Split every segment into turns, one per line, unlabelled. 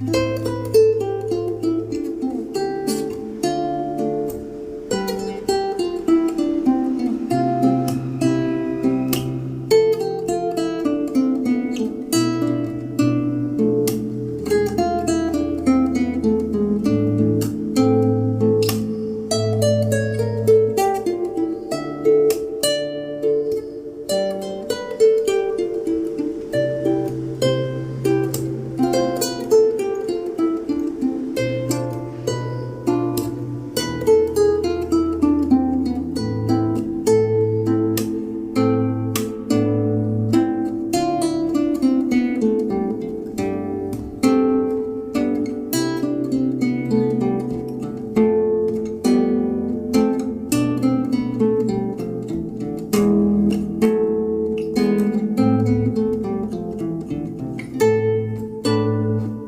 Thank you.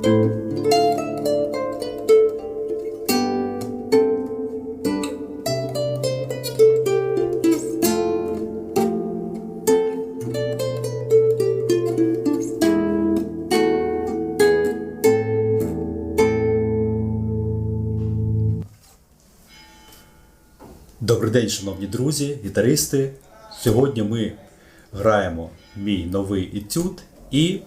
Добрий день, шановні друзі, гітаристи. Сьогодні ми граємо мій новий етюд, і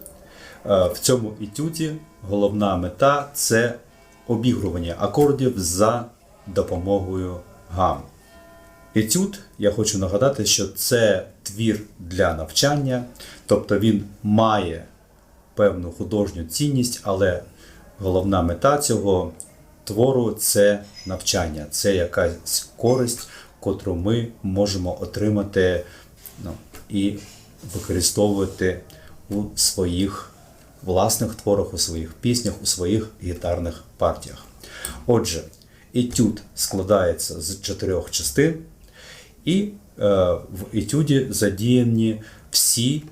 е, в цьому етюді головна мета це обігрування акордів за допомогою гам. Етюд, я хочу нагадати, що це твір для навчання, тобто він має певну художню цінність, але головна мета цього твору це навчання, це якась користь, котру ми можемо отримати ну, і використовувати у своїх власних творах, у своїх піснях, у своїх гітарних партіях. Отже, етюд складається з чотирьох частин, і е, в етюді задіяні всі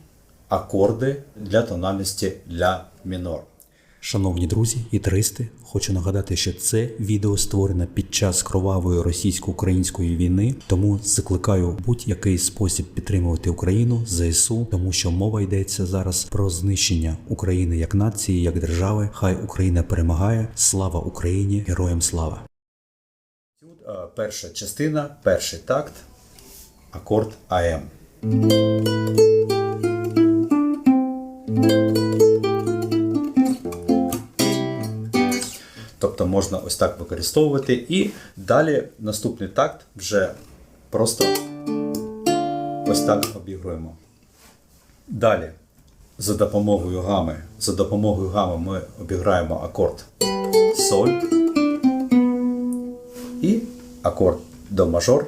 акорди для тональності ля мінор.
Шановні друзі і туристи, хочу нагадати, що це відео створено під час кровавої російсько-української війни, тому закликаю будь-який спосіб підтримувати Україну ЗСУ, тому що мова йдеться зараз про знищення України як нації, як держави. Хай Україна перемагає! Слава Україні! Героям слава!
Тут перша частина, перший такт, акорд АМ. Тобто можна ось так використовувати. І далі наступний такт вже просто ось так обігруємо. Далі, за допомогою гами, за допомогою гами ми обіграємо акорд соль і акорд до мажор.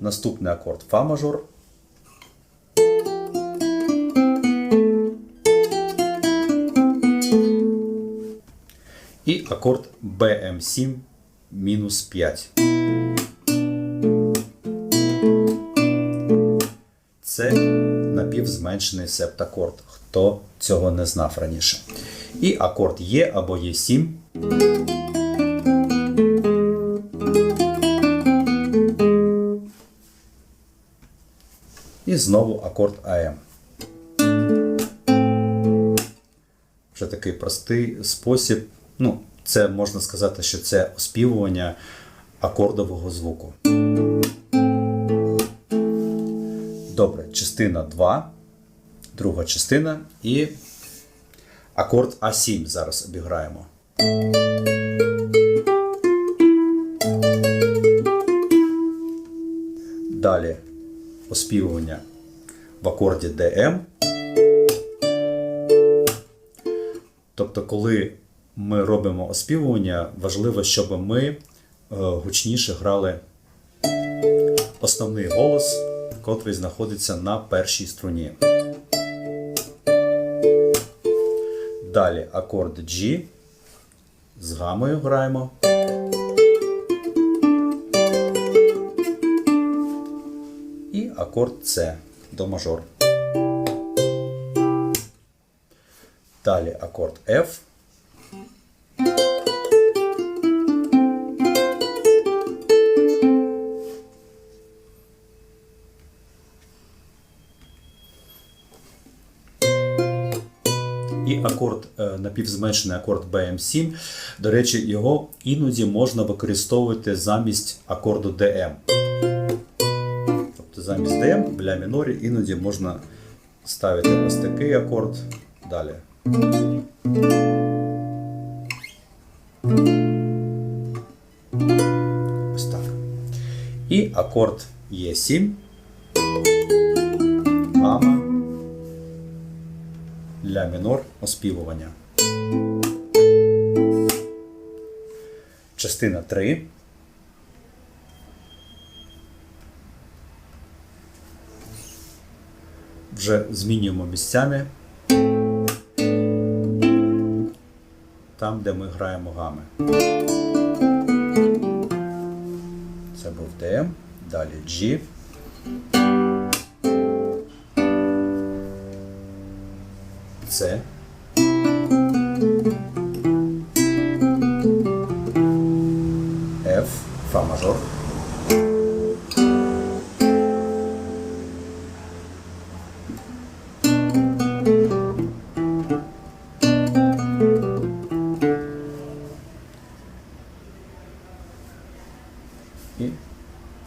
Наступний акорд фа мажор. Акорд BM7 мінус 5. Це напівзменшений септакорд, хто цього не знав раніше. І акорд Є або Є7. І знову акорд АМ. Вже такий простий спосіб. Ну, це можна сказати, що це оспівування акордового звуку. Добре, частина 2, друга частина і акорд А7 зараз обіграємо. Далі оспівування в акорді ДМ. Тобто, коли ми робимо оспівування, важливо, щоб ми е, гучніше грали основний голос, котрий знаходиться на першій струні. Далі акорд G. З гамою граємо. І акорд С до мажор. Далі акорд F. І акорд, е, напівзменшений акорд BM7. До речі, його іноді можна використовувати замість акорду DM. Тобто замість DM в ля мінорі іноді можна ставити ось такий акорд. Далі. Ось так. І акорд Е7. Ля мінор оспівування. Частина 3. Вже змінюємо місцями. Там, де ми граємо гами. Це був DM, далі G. С. F, Фа мажор. І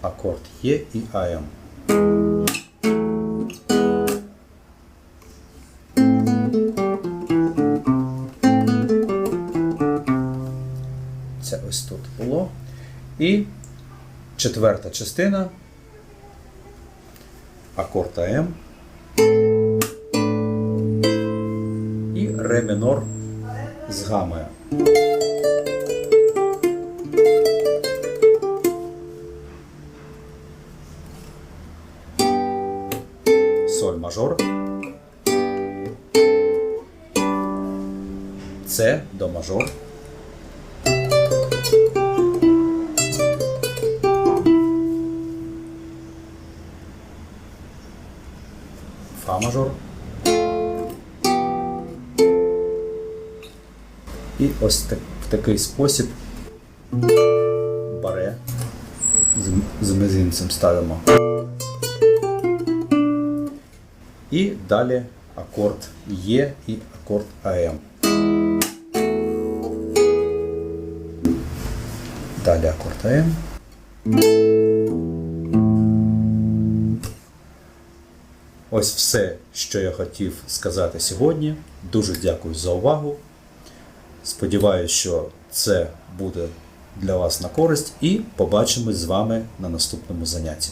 акорд Е і АМ. І четверта частина. Акорд АМ. І ре мінор з гамою. Соль мажор. С до мажор. Фа мажор. І ось так, в такий спосіб баре з, з мизинцем ставимо. І далі акорд Е і акорд АМ. Далі акорд АМ. Ось все, що я хотів сказати сьогодні. Дуже дякую за увагу. Сподіваюся, що це буде для вас на користь, і побачимось з вами на наступному занятті.